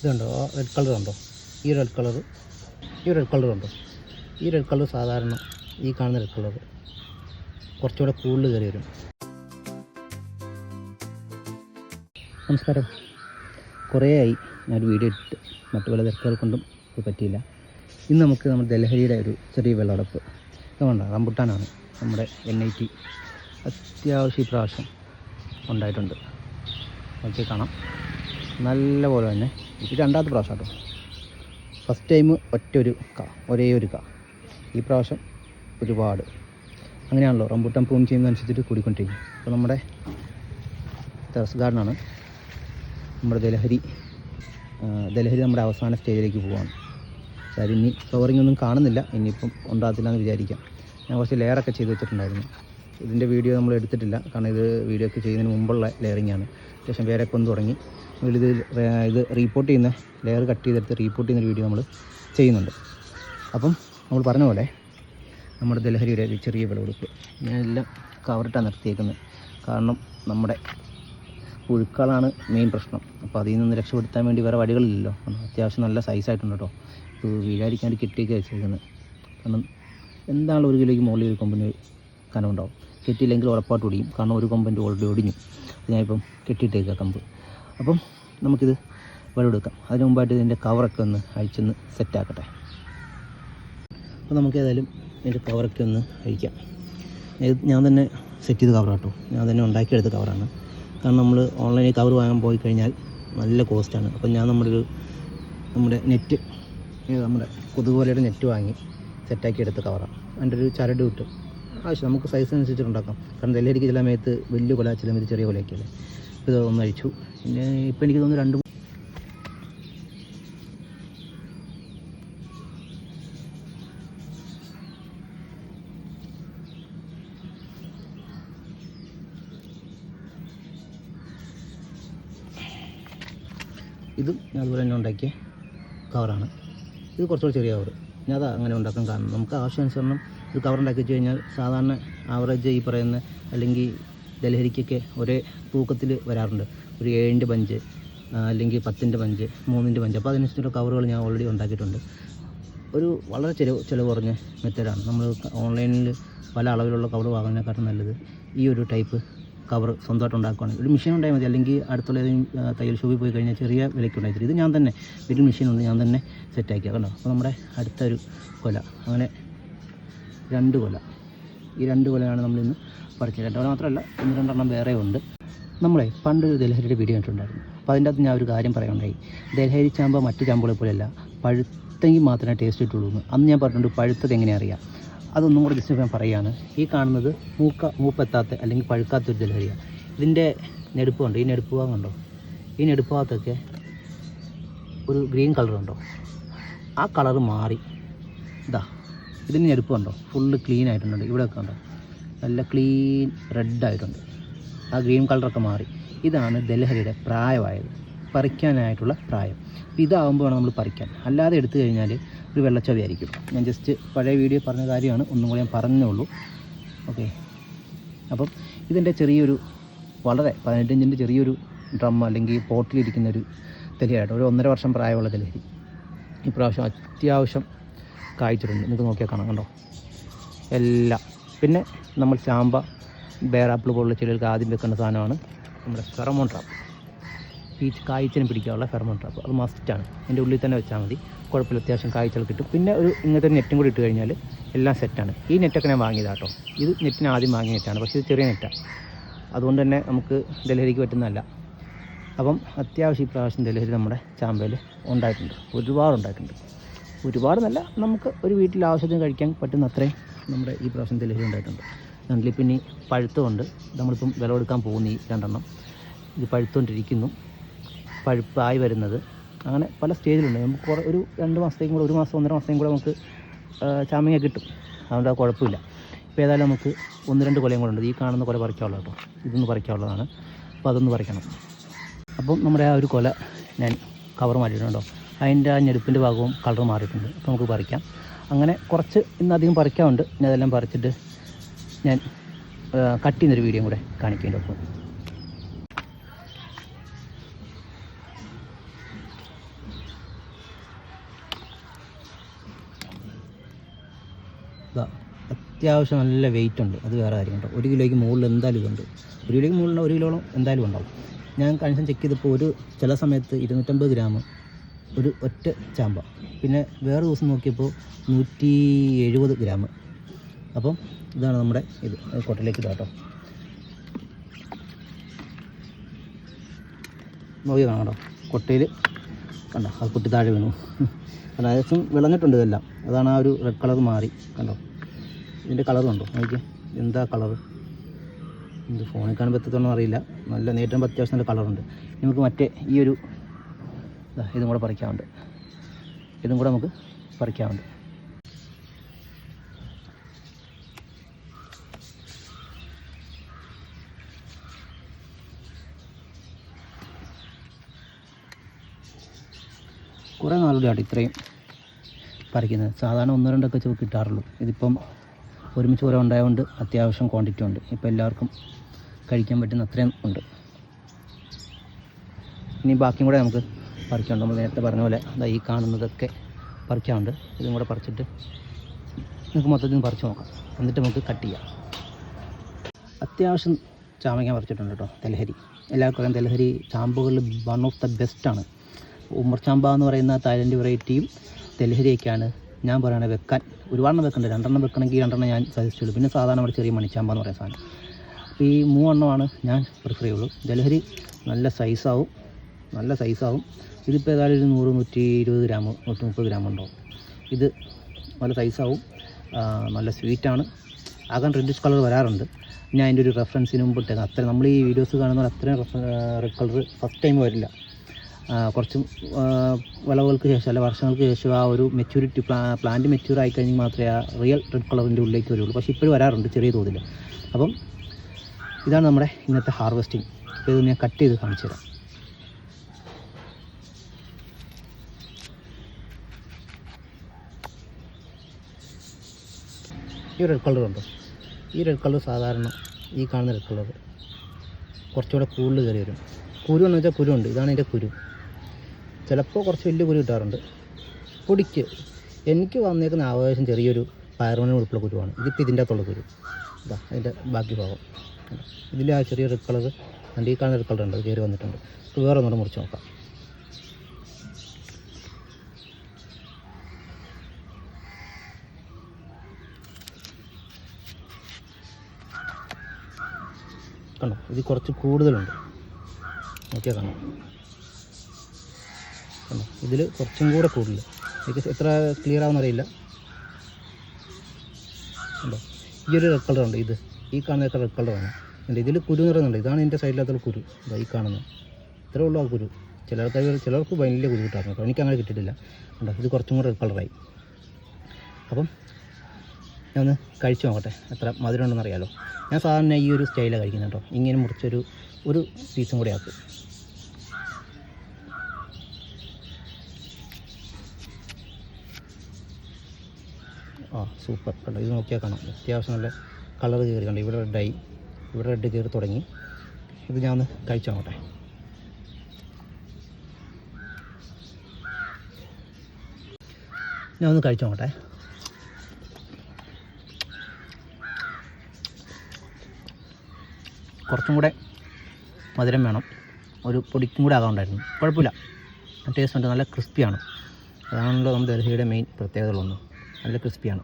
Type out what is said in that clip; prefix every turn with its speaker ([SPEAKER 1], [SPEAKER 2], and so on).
[SPEAKER 1] ഇതുണ്ടോ? Red colour ഉണ്ടോ? ഈ റെഡ് കളർ ഈ റെഡ് കളർ ഉണ്ടോ? ഈ റെഡ് കളർ സാധാരണ ഈ കാണുന്ന റെഡ് കളർ കുറച്ചുകൂടെ കൂടുതൽ കയറി വരും. നമസ്കാരം. കുറേ ആയി ഞാനൊരു വീഡിയോ ഇട്ട് മറ്റു പല തിരക്കുകൾ കൊണ്ടും ഇത് പറ്റിയില്ല. ഇന്ന് നമുക്ക് നമ്മുടെ ഡൽഹിയുടെ ഒരു ചെറിയ വെള്ളടപ്പ് ഇതുകൊണ്ട് റംബുട്ടാനാണ്. നമ്മുടെ എൻ ഐ ടി അത്യാവശ്യം ഇപ്രാവശ്യം ഉണ്ടായിട്ടുണ്ട്. നോക്കി കാണാം. നല്ല പോലെ തന്നെ. ഇത് രണ്ടാമത്തെ പ്രാവശ്യം കേട്ടോ. ഫസ്റ്റ് ടൈം ഒറ്റ ഒരു ക ഒരേ ഒരു ക. ഈ പ്രാവശ്യം ഒരുപാട്. അങ്ങനെയാണല്ലോ റംബുട്ടാൻ പ്രൂൺ ചെയ്യുന്നതനുസരിച്ചിട്ട് കൂടിക്കൊണ്ടിരിക്കും അപ്പോൾ നമ്മുടെ ടെറസ് ഗാർഡനാണ് നമ്മുടെ ദലഹരി ദലഹരി നമ്മുടെ അവസാന സ്റ്റേജിലേക്ക് പോവാണ്. അതായത് ഇനി ഫ്ലവറിംഗ് ഒന്നും കാണുന്നില്ല. ഇനിയിപ്പം ഉണ്ടാകത്തില്ല എന്ന് വിചാരിക്കാം. ഞാൻ കുറച്ച് ലെയറൊക്കെ ചെയ്ത് വെച്ചിട്ടുണ്ടായിരുന്നു. ഇതിന്റെ വീഡിയോ നമ്മൾ എടുത്തിട്ടില്ല. കാരണം ഇത് വീഡിയോ ഒക്കെ ചെയ്യുന്നതിന് മുമ്പുള്ള ലെയറിംഗ് ആണ്. അത്യാവശ്യം വേറെ കൊന്നു തുടങ്ങി. ഇത് ഇത് റീപ്പോർട്ട് ചെയ്യുന്ന ലെയർ കട്ട് ചെയ്തെടുത്ത് റീപ്പോർട്ട് ചെയ്യുന്ന വീഡിയോ നമ്മൾ ചെയ്യുന്നുണ്ട്. അപ്പം നമ്മൾ പറഞ്ഞ പോലെ നമ്മുടെ ദലഹരിയുടെ ഒരു ചെറിയ വിളവെടുപ്പ്. ഞാനെല്ലാം കവറിട്ടാണ് നിർത്തിയേക്കുന്നത് കാരണം നമ്മുടെ പുഴുക്കളാണ് മെയിൻ പ്രശ്നം. അപ്പോൾ അതിൽ നിന്ന് രക്ഷപ്പെടുത്താൻ വേണ്ടി വേറെ വഴികളില്ലല്ലോ. അത്യാവശ്യം നല്ല സൈസായിട്ടുണ്ട് കേട്ടോ ഇപ്പോൾ വീഴാതിരിക്കാണ്ട് കെട്ടിയൊക്കെ വെച്ചേക്കുന്നത് കാരണം എന്താണ് ഒരു കിലോയ്ക്ക് മുകളിൽ ഒരു കൊമ്പിന് കനമുണ്ടാവും കെട്ടിയില്ലെങ്കിൽ ഉറപ്പായിട്ട് ഒടിയും. കാരണം ഒരു കൊമ്പിന്റെ ഓൾറെഡി ഒടിഞ്ഞു. ഞാനിപ്പം കെട്ടിയിട്ടേക്കുക കമ്പ്. അപ്പം നമുക്കിത് വെള്ളമെടുക്കാം അതിന് മുമ്പായിട്ട് ഇതിന്റെ കവറൊക്കെ ഒന്ന് അഴിച്ചൊന്ന് സെറ്റാക്കട്ടെ അപ്പോൾ നമുക്ക് ഏതായാലും ഇതിന്റെ കവറൊക്കെ ഒന്ന് അഴിക്കാം. ഞാൻ തന്നെ സെറ്റ് ചെയ്ത് കവറാണ് കേട്ടോ ഞാൻ തന്നെ ഉണ്ടാക്കിയെടുത്ത കവറാണ് കാരണം നമ്മൾ ഓൺലൈനിൽ കവർ വാങ്ങാൻ പോയി കഴിഞ്ഞാൽ നല്ല കോസ്റ്റാണ് അപ്പം ഞാൻ നമ്മുടെ ഒരു നമ്മുടെ നെറ്റ് നമ്മുടെ നമ്മുടെ കൊതുകുപോലെയുടെ നെറ്റ് വാങ്ങി സെറ്റാക്കി എടുത്ത കവറാണ് അതിന്റെ ഒരു ചരട് കിട്ടും. ആവശ്യം നമുക്ക് സൈസ് അനുസരിച്ചിട്ട് ഉണ്ടാക്കാം. കാരണം ഇരിക്കും ചില സമയത്ത് വലിയ കൊല ചില സമയത്ത് ചെറിയ കൊലയൊക്കെയല്ലേ. ഇപ്പോൾ ഇത് ഒന്ന് അഴിച്ചു. പിന്നെ ഇപ്പം എനിക്ക് തോന്നുന്നു രണ്ട് ഇതും ഞാൻ അതുപോലെ തന്നെ ഉണ്ടാക്കിയ കവറാണ് ഇത് കുറച്ചുകൂടി ചെറിയ കവർ ഞാൻ അത് അങ്ങനെ ഉണ്ടാക്കാൻ കാരണം. നമുക്ക് ആവശ്യം ആവശ്യാനുസരണം ഇത് കവർ ഉണ്ടാക്കി വെച്ച് കഴിഞ്ഞാൽ സാധാരണ ആവറേജ് ഈ പറയുന്ന അല്ലെങ്കിൽ ഡൽഹരിക്കൊക്കെ ഒരേ തൂക്കത്തിൽ വരാറുണ്ട്. ഒരു ഏഴിന്റെ പഞ്ച് അല്ലെങ്കിൽ പത്തിന്റെ പഞ്ച് മൂന്നിന്റെ പഞ്ച്. അപ്പോൾ അതിനനുസരിച്ചുള്ള കവറുകൾ ഞാൻ ഓൾറെഡി ഉണ്ടാക്കിയിട്ടുണ്ട്. ഒരു വളരെ ചിലവ് ചിലവ് കുറഞ്ഞ മെത്തേഡാണ്. നമ്മൾ ഓൺലൈനിൽ പല അളവിലുള്ള കവർ വാങ്ങുന്നതിനെക്കാട്ടും നല്ലത് ഈ ഒരു ടൈപ്പ് കവർ സ്വന്തമായിട്ട് ഉണ്ടാക്കുകയാണെങ്കിൽ ഒരു മെഷീൻ ഉണ്ടായാൽ മതി. അല്ലെങ്കിൽ അടുത്തുള്ള ഏതെങ്കിലും തയ്യൽ ഷോപ്പിൽ പോയി കഴിഞ്ഞാൽ ചെറിയ വിലയ്ക്ക് ഉണ്ടായി ഇത് ഞാൻ തന്നെ വീട്ടിൽ മെഷീൻ ഉണ്ട് ഞാൻ തന്നെ സെറ്റാക്കിയ കണ്ടോ? അപ്പോൾ നമ്മുടെ അടുത്തൊരു കൊല. അങ്ങനെ രണ്ട് കൊല. ഈ രണ്ട് കൊലയാണ് നമ്മളിന്ന് പറിച്ചത്. രണ്ട് കൊല മാത്രമല്ല ഒന്ന് രണ്ടെണ്ണം വേറെ ഉണ്ട്. നമ്മളെ പണ്ട് ഒരു ദലഹരിയുടെ വീഡിയോ കണ്ടിട്ടുണ്ടായിരുന്നു. അപ്പോൾ അതിന്റെ അകത്ത് ഞാൻ ഒരു കാര്യം പറയുണ്ടായി ദലഹരി ചാമ്പ മറ്റു ചാമ്പകളെ പോലെയല്ല പഴുത്തെങ്കിൽ മാത്രമേ ടേസ്റ്റ് കിട്ടുള്ളൂ എന്ന്. അന്ന് ഞാൻ പറഞ്ഞിട്ടുണ്ട് പഴുത്തത് എങ്ങനെ അറിയാം. അതൊന്നും കൂടെ ജസ്റ്റ് ഞാൻ പറയുകയാണ് ഈ കാണുന്നത് മൂക്ക മൂപ്പെത്താത്ത അല്ലെങ്കിൽ പഴുക്കാത്തൊരു ദലഹരിയാണ് ഇതിന്റെ നെടുപ്പ് കണ്ടോ? ഈ നെടുപ്പ് ഭാഗം കണ്ടോ? ഈ നെടുപ്പ് ഭാഗത്തൊക്കെ ഒരു ഗ്രീൻ കളറുണ്ടോ? ആ കളറ് മാറി. ഇതാ ഇതിന് ഞെരുപ്പ് കണ്ടോ? ഫുള്ള് ക്ലീൻ ആയിട്ടുണ്ട്. ഇവിടെയൊക്കെ കണ്ടോ? നല്ല ക്ലീൻ റെഡ് ആയിട്ടുണ്ട്. ആ ഗ്രീൻ കളറൊക്കെ മാറി. ഇതാണ് ദലഹരിയുടെ പ്രായമായത്. പറിക്കാനായിട്ടുള്ള പ്രായം. അപ്പോൾ ഇതാകുമ്പോൾ വേണം നമ്മൾ പറിക്കാൻ. അല്ലാതെ എടുത്തു കഴിഞ്ഞാൽ ഒരു വെള്ളച്ചവയായിരിക്കും ഞാൻ ജസ്റ്റ് പഴയ വീഡിയോ പറഞ്ഞ കാര്യമാണ്. ഒന്നും കൂടി ഞാൻ പറഞ്ഞേ ഉള്ളൂ ഓക്കെ അപ്പം ഇതിന്റെ ചെറിയൊരു വളരെ പതിനെട്ടിഞ്ചിന്റെ ചെറിയൊരു ഡ്രം അല്ലെങ്കിൽ പോട്ടിലിരിക്കുന്ന ഒരു തെലിയായിട്ട് ഒരു ഒന്നര വർഷം പ്രായമുള്ള തെലഹരി ഇപ്രാവശ്യം അത്യാവശ്യം കായ്ച്ചിട്ടുണ്ട് നിങ്ങൾക്ക് നോക്കിയാൽ കാണാം കണ്ടോ? എല്ലാം. പിന്നെ നമ്മൾ ചാമ്പ ബേറാപ്പിൾ പോലുള്ള ചെടികൾക്ക് ആദ്യം വെക്കുന്ന സാധനമാണ് നമ്മുടെ ഫെറമോൺ ട്രാപ്പ് ഈ കായ്ച്ചിനെ പിടിക്കാനുള്ള ഫെറമോൺ ട്രാപ്പ് അത് മസ്റ്റാണ് എന്റെ ഉള്ളിൽ തന്നെ വെച്ചാൽ മതി. കുഴപ്പമില്ല അത്യാവശ്യം കായ്ച്ചൽ കിട്ടും. പിന്നെ ഒരു ഇങ്ങനത്തെ നെറ്റും കൂടി ഇട്ട് കഴിഞ്ഞാൽ എല്ലാം സെറ്റാണ് ഈ നെറ്റൊക്കെ ഞാൻ വാങ്ങിയതാണ് കേട്ടോ ഇത് നെറ്റിന് ആദ്യം വാങ്ങിയ നെറ്റാണ്. പക്ഷേ ഇത് ചെറിയ നെറ്റാണ് അതുകൊണ്ട് തന്നെ നമുക്ക് ഡെലിവറിക്ക് പറ്റുന്നതല്ല. അപ്പം അത്യാവശ്യം ഈ പ്രാവശ്യം നമ്മുടെ ചാമ്പയിൽ ഉണ്ടായിട്ടുണ്ട്. ഒരുപാട് ഉണ്ടായിട്ടുണ്ട് ഒരുപാട് നല്ല നമുക്ക് ഒരു വീട്ടിൽ ആവശ്യത്തിന് കഴിക്കാൻ പറ്റുന്ന അത്രയും നമ്മുടെ ഈ പ്രാവശ്യം ഡെലിവറി ഉണ്ടായിട്ടുണ്ട്. നല്ല പിന്നെ പഴുത്തുകൊണ്ട് നമ്മളിപ്പം വിളവെടുക്കാൻ പോകുന്ന ഈ രണ്ടെണ്ണം. ഇത് പഴുത്തുകൊണ്ടിരിക്കുന്നു പഴുപ്പായി വരുന്നത്. അങ്ങനെ പല സ്റ്റേജിലുണ്ട്. നമുക്ക് കുറേ ഒരു രണ്ട് മാസത്തേക്കും കൂടെ ഒരു മാസം ഒന്നര മാസത്തേക്കും കൂടെ നമുക്ക് ചാമിങ്ങ കിട്ടും. അതുകൊണ്ട് അത് കുഴപ്പമില്ല. ഇപ്പോൾ ഏതായാലും നമുക്ക് ഒന്ന് രണ്ട് കൊലയും കൂടെ ഉണ്ട്. ഈ കാണുന്ന കൊല പറിക്കാനുള്ളത് കേട്ടോ. ഇതൊന്ന് പറിക്കാനുള്ളതാണ്. അപ്പോൾ അതൊന്ന് പറിക്കണം. അപ്പം നമ്മുടെ ആ ഒരു കൊല ഞാൻ കവർ മാറ്റിയിട്ടുണ്ടോ അതിന്റെ ആ ഞെടുപ്പിന്റെ ഭാഗവും കളർ മാറിയിട്ടുണ്ട്. അപ്പോൾ നമുക്ക് പറിക്കാം. അങ്ങനെ കുറച്ച് ഇന്നധികം പറിക്കാറുണ്ട് ഞാൻ അതെല്ലാം പറിച്ചിട്ട് ഞാൻ കട്ട് ചെയ്യുന്നൊരു വീഡിയോ കൂടെ കാണിക്കേണ്ടി അപ്പോൾ അത്യാവശ്യം നല്ല വെയിറ്റ് ഉണ്ട്. അത് വേറെ കാര്യം കേട്ടോ. ഒരു കിലോയ്ക്ക് മുകളിൽ എന്തായാലും ഇതുണ്ട്. ഒരു കിലോയ്ക്ക് മുകളിൽ ഒരു കിലോളം എന്തായാലും ഉണ്ടാവും. ഞാൻ കഴിഞ്ഞ ചെക്ക് ചെയ്തപ്പോൾ ഒരു ചില സമയത്ത് ഇരുന്നൂറ്റമ്പത് ഗ്രാം ഒരു ഒറ്റ ചാമ്പ. പിന്നെ വേറെ ദിവസം നോക്കിയപ്പോൾ നൂറ്റി എഴുപത് ഗ്രാം. അപ്പം ഇതാണ് നമ്മുടെ ഇത് കൊട്ടയിലേക്ക് ഇതാട്ടോ നോക്കി കാണാം കേട്ടോ. കൊട്ടയിൽ കണ്ടോ അത് കുട്ടി താഴെ വീണു. കാരണം ഏകദേശം വിളഞ്ഞിട്ടുണ്ട് ഇതെല്ലാം. അതാണ് ആ ഒരു റെഡ് കളർ മാറി കണ്ടോ? ഇതിന്റെ കളർ കണ്ടോ നോക്കിയേ എന്താ കളർ ഇത് ഫോണിൽ കാണുമ്പോൾ എത്തത്തൊന്നും അറിയില്ല. നല്ല നേരിട്ടുമ്പോൾ അത്യാവശ്യം നല്ല കളറുണ്ട് നമുക്ക് മറ്റേ ഈ ഒരു ഇതും കൂടെ പറിക്കാറുണ്ട് ഇതും കൂടെ നമുക്ക് പറിക്കാറുണ്ട് കുറേ നാളുകളായിട്ട് ഇത്രയും പറിക്കുന്നത്. സാധാരണ ഒന്നോ രണ്ടൊക്കെ ചുവ കിട്ടാറുള്ളൂ. ഇതിപ്പം ഒരുമിച്ച് കുറേ ഉണ്ടായതുകൊണ്ട് അത്യാവശ്യം ക്വാണ്ടിറ്റി ഉണ്ട്. ഇപ്പോൾ എല്ലാവർക്കും കഴിക്കാൻ പറ്റുന്ന അത്രയും ഉണ്ട്. ഇനി ബാക്കിയും കൂടെ നമുക്ക് പറിക്കാനുണ്ട് നമ്മൾ നേരത്തെ പറഞ്ഞ പോലെ അതാ ഈ കാണുന്നതൊക്കെ പറിക്കാണ്ട് ഇതും കൂടെ പറിച്ചിട്ട് നമുക്ക് മൊത്തത്തിൽ പറിച്ചു നോക്കാം. എന്നിട്ട് നമുക്ക് കട്ട് ചെയ്യാം. അത്യാവശ്യം ചാമയ്ക്കാൻ പറിച്ചിട്ടുണ്ട് കേട്ടോ തെലഹരി എല്ലാവർക്കും അറിയാം തെലഹരി ചാമ്പുകളിൽ വൺ ഓഫ് ദ ബെസ്റ്റാണ് ഉമ്മർ ചാമ്പ എന്ന് പറയുന്ന തായ്ലൻഡ് വെറൈറ്റിയും തെലഹരിയൊക്കെയാണ് ഞാൻ പറയുകയാണെങ്കിൽ വെക്കാൻ. ഒരുപാടെണ്ണം വെക്കണ്ട രണ്ടെണ്ണം വെക്കണമെങ്കിൽ രണ്ടെണ്ണം ഞാൻ സജസ്റ്റ് ചെയ്യുള്ളൂ. പിന്നെ സാധാരണ നമ്മുടെ ചെറിയ മണിച്ചാമ്പ എന്ന് പറയുന്ന സാധനം. അപ്പോൾ ഈ മൂന്നെണ്ണമാണ് ഞാൻ പ്രിഫർ ചെയ്യുള്ളൂ. ജലഹരി നല്ല സൈസാവും നല്ല സൈസാവും ഇതിപ്പോൾ ഏതായാലും ഒരു നൂറ് നൂറ്റി ഇരുപത് ഗ്രാം നൂറ്റി മുപ്പത് ഗ്രാം ഉണ്ടാവും. ഇത് നല്ല സൈസാവും നല്ല സ്വീറ്റാണ് ആകാൻ റെഡിഷ് കളർ വരാറുണ്ട്. ഞാൻ അതിന്റെ ഒരു റെഫറൻസിന് മുമ്പ് ഇട്ടേക്കാം. അത്ര നമ്മൾ ഈ വീഡിയോസ് കാണുന്ന പോലെ അത്രയും റെഡ് കളർ ഫസ്റ്റ് ടൈം വരില്ല. കുറച്ച് വിളവുകൾക്ക് ശേഷം അല്ല വർഷങ്ങൾക്ക് ശേഷം ആ ഒരു മെച്യൂരിറ്റി പ്ലാ പ്ലാന്റ് മെച്യൂർ ആയി കഴിഞ്ഞാൽ മാത്രമേ ആ റിയൽ റെഡ് കളറിന്റെ ഉള്ളിലേക്ക് വരുള്ളൂ. പക്ഷേ ഇപ്പോഴും വരാറുണ്ട് ചെറിയ തോതിൽ അപ്പം ഇതാണ് നമ്മുടെ ഇന്നത്തെ ഹാർവെസ്റ്റിംഗ് അപ്പോൾ ഇത് ഞാൻ കട്ട് ചെയ്ത് കാണിച്ചു തരാം ഈ റെഡ് കളർ കണ്ടോ? ഈ റെഡ് കളർ സാധാരണ ഈ കാണുന്ന റെഡ് കളർ കുറച്ചുകൂടെ കൂടുതൽ കയറി വരും. കുരു എന്ന് വെച്ചാൽ കുരുണ്ട്. ഇതാണ് എന്റെ കുരു. ചിലപ്പോൾ കുറച്ച് വലിയ കുരു കിട്ടാറുണ്ട്. പൊടിക്ക് എനിക്ക് വന്നേക്കുന്ന ആവേശം ചെറിയൊരു പയറുമണി ഉൾപ്പെടെ കുരുവാണ്. ഇതിപ്പോൾ ഇതിന്റെ അകത്തുള്ള കുരു. ഇതാ അതിന്റെ ബാക്കി ഭാഗം. ഇതിൽ ആ ചെറിയ റെഡ് കളർ അതിന്റെ ഈ കാണുന്ന റെഡ് കളർ ഉണ്ട്. കയറി വന്നിട്ടുണ്ട്. വേറെ ഒന്നുകൂടെ മുറിച്ച് നോക്കാം. കണ്ടോ? ഇത് കുറച്ച് കൂടുതലുണ്ട്. നോക്കിയാൽ കാണാം. കണ്ടോ? ഇതിൽ കുറച്ചും കൂടെ കൂടുതൽ എനിക്ക് എത്ര ക്ലിയർ ആവുന്നറിയില്ല കണ്ടോ? ഈ ഒരു റെഡ് കളറുണ്ട് ഇത്. ഈ കാണുന്ന റെഡ് കളറാണ് ഉണ്ട് ഇതിൽ കുരു നിറയുന്നുണ്ട് ഇതാണ് എന്റെ സൈഡിലകത്തുള്ള കുരു. ഈ കാണുന്നത്. ഇത്രേ ഉള്ളൂ ആ കുരു. ചിലർക്ക് ചിലർക്ക് വലിയ കുരു കിട്ടാറുണ്ട് കേട്ടോ എനിക്ക് അങ്ങനെ കിട്ടിയിട്ടില്ല. കണ്ടോ? ഇത് കുറച്ചും കൂടെ റെഡ് കളറായി അപ്പം ഞാൻ ഒന്ന് കഴിച്ചു നോക്കട്ടെ. എത്ര മധുരം ഉണ്ടെന്ന് അറിയാലോ. ഞാൻ സാധാരണ ഈ ഒരു സ്റ്റൈലാണ് കഴിക്കുന്നത് കേട്ടോ. ഇങ്ങനെ മുറിച്ചൊരു ഒരു പീസും കൂടെ ആക്കും. ആ സൂപ്പർ കണ്ടോ? ഇത് നോക്കിയാൽ കാണാം. അത്യാവശ്യം നല്ല കളർ കയറി കണ്ടോ? ഇവിടെ റെഡായി ഇവിടെ റെഡ് കയറി തുടങ്ങി. ഇത് ഞാൻ ഒന്ന് കഴിച്ചു നോക്കട്ടെ. ഞാൻ ഒന്ന് കഴിച്ചു നോക്കട്ടെ. കുറച്ചും കൂടെ മധുരം വേണം. ഒരു പൊടിക്കും കൂടെ ആകാറുണ്ടായിരുന്നു കുഴപ്പമില്ല. ടേസ്റ്റ് ഉണ്ട് നല്ല ക്രിസ്പിയാണ് അതാണല്ലോ നമ്മുടെ ഡൽഹിയുടെ മെയിൻ പ്രത്യേകതകളൊന്നും നല്ല ക്രിസ്പിയാണ്